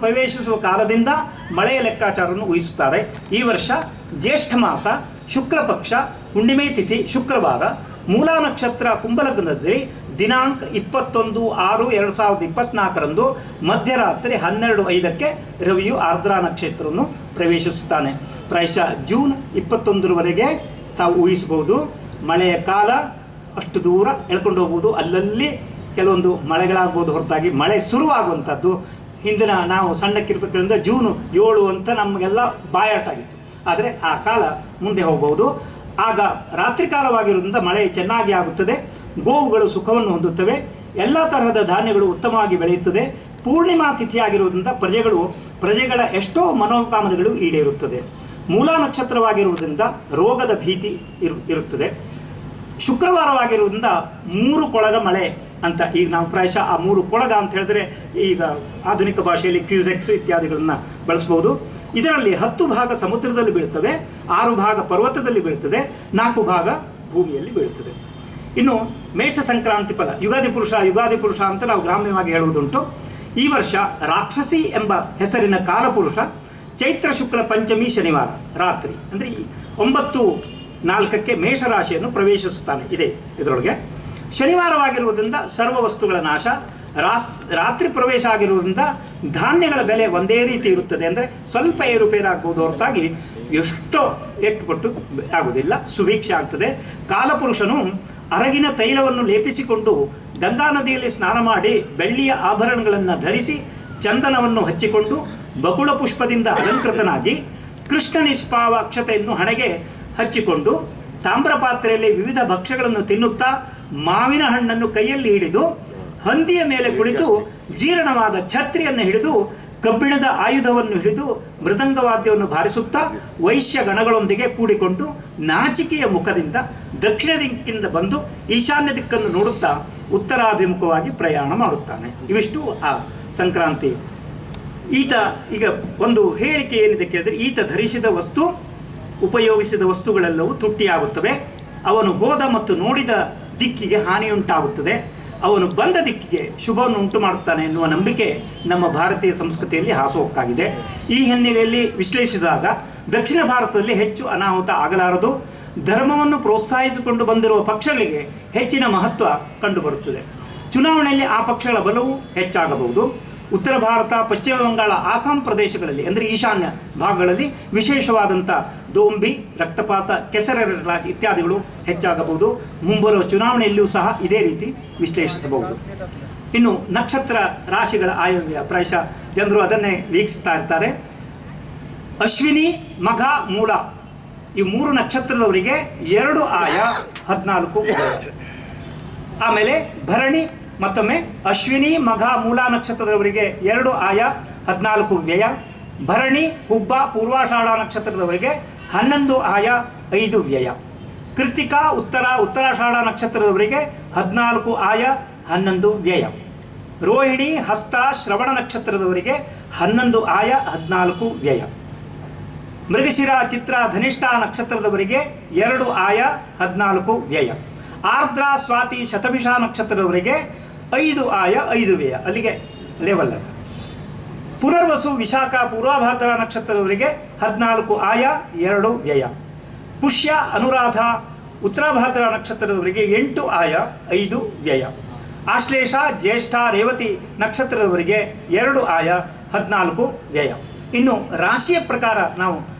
ಪ್ರವೇಶಿಸುವ ಕಾಲದಿಂದ ಮಳೆಯ ಲೆಕ್ಕಾಚಾರವನ್ನು ಊಹಿಸುತ್ತಾರೆ. ಈ ವರ್ಷ ಜ್ಯೇಷ್ಠ ಮಾಸ, ಶುಕ್ಲ ಪಕ್ಷ, ಹುಣ್ಣಿಮೆ ತಿಥಿ, ಶುಕ್ರವಾರ, ಮೂಲಾ ನಕ್ಷತ್ರ ಕುಂಭಲಗ್ನದಲ್ಲಿ ದಿನಾಂಕ ಇಪ್ಪತ್ತೊಂದು ಆರು ಎರಡು ಸಾವಿರದ ಇಪ್ಪತ್ನಾಲ್ಕರಂದು ಮಧ್ಯರಾತ್ರಿ ಹನ್ನೆರಡು ಐದಕ್ಕೆ ರವಿಯು ಆರ್ದ್ರಾ ನಕ್ಷತ್ರವನ್ನು ಪ್ರವೇಶಿಸುತ್ತಾನೆ. ಪ್ರಾಯಶಃ ಜೂನ್ ಇಪ್ಪತ್ತೊಂದರವರೆಗೆ ತಾವು ಊಹಿಸಬಹುದು. ಮಳೆಯ ಕಾಲ ಅಷ್ಟು ದೂರ ಎಳ್ಕೊಂಡು ಹೋಗ್ಬೋದು ಅಲ್ಲಲ್ಲಿ ಕೆಲವೊಂದು ಮಳೆಗಳಾಗ್ಬೋದು ಹೊರತಾಗಿ ಮಳೆ ಶುರುವಾಗುವಂಥದ್ದು. ಹಿಂದಿನ ನಾವು ಸಣ್ಣಕ್ಕಿರ್ಬೇಕಂದ್ರೆ ಜೂನು ಏಳು ಅಂತ ನಮಗೆಲ್ಲ ಬಾಯಾಟಾಗಿತ್ತು ಆದರೆ ಆ ಕಾಲ ಮುಂದೆ ಹೋಗಬಹುದು ಆಗ ರಾತ್ರಿ ಕಾಲವಾಗಿರುವುದರಿಂದ ಮಳೆ ಚೆನ್ನಾಗಿ ಆಗುತ್ತದೆ. ಗೋವುಗಳು ಸುಖವನ್ನು ಹೊಂದುತ್ತವೆ. ಎಲ್ಲ ತರಹದ ಧಾನ್ಯಗಳು ಉತ್ತಮವಾಗಿ ಬೆಳೆಯುತ್ತದೆ. ಪೂರ್ಣಿಮಾ ತಿಥಿಯಾಗಿರುವುದರಿಂದ ಪ್ರಜೆಗಳು, ಪ್ರಜೆಗಳ ಎಷ್ಟೋ ಮನೋಕಾಮನೆಗಳು ಈಡೇರುತ್ತದೆ. ಮೂಲ ನಕ್ಷತ್ರವಾಗಿರುವುದರಿಂದ ರೋಗದ ಭೀತಿ ಇರು, ಇರುತ್ತದೆ. ಶುಕ್ರವಾರವಾಗಿರುವುದರಿಂದ ಮೂರು ಕೊಳಗ ಮಳೆ ಅಂತ ಈಗ ನಾವು ಪ್ರಾಯಶಃ ಆ ಮೂರು ಕೊಳಗ ಅಂತ ಹೇಳಿದ್ರೆ ಈಗ ಆಧುನಿಕ ಭಾಷೆಯಲ್ಲಿ ಕ್ಯೂಸೆಕ್ಸ್ ಇತ್ಯಾದಿಗಳನ್ನ ಬಳಸ್ಬೋದು. ಇದರಲ್ಲಿ ಹತ್ತು ಭಾಗ ಸಮುದ್ರದಲ್ಲಿ ಬೀಳ್ತದೆ, ಆರು ಭಾಗ ಪರ್ವತದಲ್ಲಿ ಬೀಳ್ತದೆ, ನಾಲ್ಕು ಭಾಗ ಭೂಮಿಯಲ್ಲಿ ಬೀಳ್ತದೆ. ಇನ್ನು ಮೇಷ ಸಂಕ್ರಾಂತಿ ಪದ, ಯುಗಾದಿ ಪುರುಷ ಯುಗಾದಿ ಪುರುಷ ಅಂತ ನಾವು ಗ್ರಾಮ್ಯವಾಗಿ ಹೇಳುವುದುಂಟು. ಈ ವರ್ಷ ರಾಕ್ಷಸಿ ಎಂಬ ಹೆಸರಿನ ಕಾಲಪುರುಷ ಚೈತ್ರ ಶುಕ್ಲ ಪಂಚಮಿ ಶನಿವಾರ ರಾತ್ರಿ. ಅಂದರೆ ಒಂಬತ್ತು ನಾಲ್ಕಕ್ಕೆ ಮೇಷರಾಶಿಯನ್ನು ಪ್ರವೇಶಿಸುತ್ತಾನೆ ಇದೆ ಇದರೊಳಗೆ. ಶನಿವಾರವಾಗಿರುವುದರಿಂದ ಸರ್ವ ವಸ್ತುಗಳ ನಾಶ, ರಾಸ್, ರಾತ್ರಿ ಪ್ರವೇಶ ಆಗಿರುವುದರಿಂದ ಧಾನ್ಯಗಳ ಬೆಲೆ ಒಂದೇ ರೀತಿ ಇರುತ್ತದೆ ಅಂದರೆ ಸ್ವಲ್ಪ ಏರುಪೇರಾಗ್ಬೋದು ಹೊರತಾಗಿ ಎಷ್ಟೋ ಎಟ್ಟುಪಟ್ಟು ಆಗುವುದಿಲ್ಲ, ಸುಭಿಕ್ಷೆ ಆಗ್ತದೆ. ಕಾಲಪುರುಷನು ಅರಗಿನ ತೈಲವನ್ನು ಲೇಪಿಸಿಕೊಂಡು ಗಂಗಾ ನದಿಯಲ್ಲಿ ಸ್ನಾನ ಮಾಡಿ ಬೆಳ್ಳಿಯ ಆಭರಣಗಳನ್ನು ಧರಿಸಿ ಚಂದನವನ್ನು ಹಚ್ಚಿಕೊಂಡು ಬಕುಳ ಪುಷ್ಪದಿಂದ ಅಲಂಕೃತನಾಗಿ ಕೃಷ್ಣ ನಿಷ್ಪಾವ ಅಕ್ಷತೆಯನ್ನು ಹಣೆಗೆ ಹಚ್ಚಿಕೊಂಡು ತಾಮ್ರ ಪಾತ್ರೆಯಲ್ಲಿ ವಿವಿಧ ಭಕ್ಷ್ಯಗಳನ್ನು ತಿನ್ನುತ್ತಾ ಮಾವಿನ ಹಣ್ಣನ್ನು ಕೈಯಲ್ಲಿ ಹಿಡಿದು ಹಂದಿಯ ಮೇಲೆ ಕುಳಿತು ಜೀರ್ಣವಾದ ಛತ್ರಿಯನ್ನು ಹಿಡಿದು ಕಬ್ಬಿಣದ ಆಯುಧವನ್ನು ಹಿಡಿದು ಮೃದಂಗವಾದ್ಯವನ್ನು ಬಾರಿಸುತ್ತಾ ವೈಶ್ಯ ಗಣಗಳೊಂದಿಗೆ ಕೂಡಿಕೊಂಡು ನಾಚಿಕೆಯ ಮುಖದಿಂದ ದಕ್ಷಿಣ ದಿಕ್ಕಿಂದ ಬಂದು ಈಶಾನ್ಯ ದಿಕ್ಕನ್ನು ನೋಡುತ್ತಾ ಉತ್ತರಾಭಿಮುಖವಾಗಿ ಪ್ರಯಾಣ ಮಾಡುತ್ತಾನೆ. ಇವಿಷ್ಟು ಆ ಸಂಕ್ರಾಂತಿ. ಈತ ಈಗ ಒಂದು ಹೇಳಿಕೆ ಏನಿದೆ ಕೇಳಿದ್ರೆ ಈತ ಧರಿಸಿದ ವಸ್ತು ಉಪಯೋಗಿಸಿದ ವಸ್ತುಗಳೆಲ್ಲವೂ ತುಟ್ಟಿಯಾಗುತ್ತವೆ. ಅವನು ಹೋದ ಮತ್ತು ನೋಡಿದ ದಿಕ್ಕಿಗೆ ಹಾನಿಯುಂಟಾಗುತ್ತದೆ. ಅವನು ಬಂದ ದಿಕ್ಕಿಗೆ ಶುಭವನ್ನು ಉಂಟು ಮಾಡುತ್ತಾನೆ ಎನ್ನುವ ನಂಬಿಕೆ ನಮ್ಮ ಭಾರತೀಯ ಸಂಸ್ಕೃತಿಯಲ್ಲಿ ಹಾಸುಹೊಕ್ಕಾಗಿದೆ. ಈ ಹಿನ್ನೆಲೆಯಲ್ಲಿ ವಿಶ್ಲೇಷಿಸಿದಾಗ ದಕ್ಷಿಣ ಭಾರತದಲ್ಲಿ ಹೆಚ್ಚು ಅನಾಹುತ ಆಗಲಾರದು. ಧರ್ಮವನ್ನು ಪ್ರೋತ್ಸಾಹಿಸಿಕೊಂಡು ಬಂದಿರುವ ಪಕ್ಷಗಳಿಗೆ ಹೆಚ್ಚಿನ ಮಹತ್ವ ಕಂಡುಬರುತ್ತದೆ. ಚುನಾವಣೆಯಲ್ಲಿ ಆ ಪಕ್ಷಗಳ ಬಲವು ಹೆಚ್ಚಾಗಬಹುದು. ಉತ್ತರ ಭಾರತ, ಪಶ್ಚಿಮ ಬಂಗಾಳ, ಆಸಾಂ ಪ್ರದೇಶಗಳಲ್ಲಿ, ಅಂದರೆ ಈಶಾನ್ಯ ಭಾಗಗಳಲ್ಲಿ ವಿಶೇಷವಾದಂಥ ದೋಂಬಿ, ರಕ್ತಪಾತ ಕೆಸರೆರಳ ಇತ್ಯಾದಿಗಳು ಹೆಚ್ಚಾಗಬಹುದು. ಮುಂಬರುವ ಚುನಾವಣೆಯಲ್ಲಿಯೂ ಸಹ ಇದೇ ರೀತಿ ವಿಶ್ಲೇಷಿಸಬಹುದು. ಇನ್ನು ನಕ್ಷತ್ರ ರಾಶಿಗಳ ಆಯವ್ಯ ಪ್ರಾಯಶಃ ಜನರು ಅದನ್ನೇ ವೀಕ್ಷಿಸ್ತಾ ಇರ್ತಾರೆ. ಅಶ್ವಿನಿ, ಮಘ, ಮೂಲ ಈ ಮೂರು ನಕ್ಷತ್ರದವರಿಗೆ ಎರಡು ಆಯ ಹದಿನಾಲ್ಕು. ಆಮೇಲೆ ಭರಣಿ ಮತ್ತೊಮ್ಮೆ, ಅಶ್ವಿನಿ ಮಘ ಮೂಲ ನಕ್ಷತ್ರದವರಿಗೆ ಎರಡು ಆಯ, ಹದಿನಾಲ್ಕು ವ್ಯಯ, ಭರಣಿ ಹುಬ್ಬ ಪೂರ್ವಾಷಾಢ ನಕ್ಷತ್ರದವರಿಗೆ ಹನ್ನೊಂದು ಆಯ, ಐದು ವ್ಯಯ. ಕೃತಿಕಾ ಉತ್ತರ ಉತ್ತರಾಷಾಢ ನಕ್ಷತ್ರದವರಿಗೆ ಹದಿನಾಲ್ಕು ಆಯ, ಹನ್ನೊಂದು ವ್ಯಯ. ರೋಹಿಣಿ ಹಸ್ತ ಶ್ರವಣ ನಕ್ಷತ್ರದವರಿಗೆ ಹನ್ನೊಂದು ಆಯ, ಹದಿನಾಲ್ಕು ವ್ಯಯ. ಮೃಗಶಿರ ಚಿತ್ರ ಧನಿಷ್ಠ ನಕ್ಷತ್ರದವರಿಗೆ ಎರಡು ಆಯ, ಹದಿನಾಲ್ಕು ವ್ಯಯ. ಆರ್ದ್ರ ಸ್ವಾತಿ ಶತಭಿಷ ನಕ್ಷತ್ರದವರಿಗೆ ಐದು ಆಯ ಐದು ವ್ಯಯ, ಅಲ್ಲಿಗೆ ಲೆವೆಲ್ ಅದು. ಪುನರ್ವಸು ವಿಶಾಖ ಪೂರ್ವಭಾದ್ರ ನಕ್ಷತ್ರದವರಿಗೆ ಹದಿನಾಲ್ಕು ಆಯ ಎರಡು ವ್ಯಯ. ಪುಷ್ಯ ಅನುರಾಧ ಉತ್ತರಾಭಾದ್ರ ನಕ್ಷತ್ರದವರಿಗೆ ಎಂಟು ಆಯ ಐದು ವ್ಯಯ. ಆಶ್ಲೇಷ ಜ್ಯೇಷ್ಠ ರೇವತಿ ನಕ್ಷತ್ರದವರಿಗೆ ಎರಡು ಆಯ ಹದಿನಾಲ್ಕು ವ್ಯಯ. ಇನ್ನು ರಾಶಿಯ ಪ್ರಕಾರ ನಾವು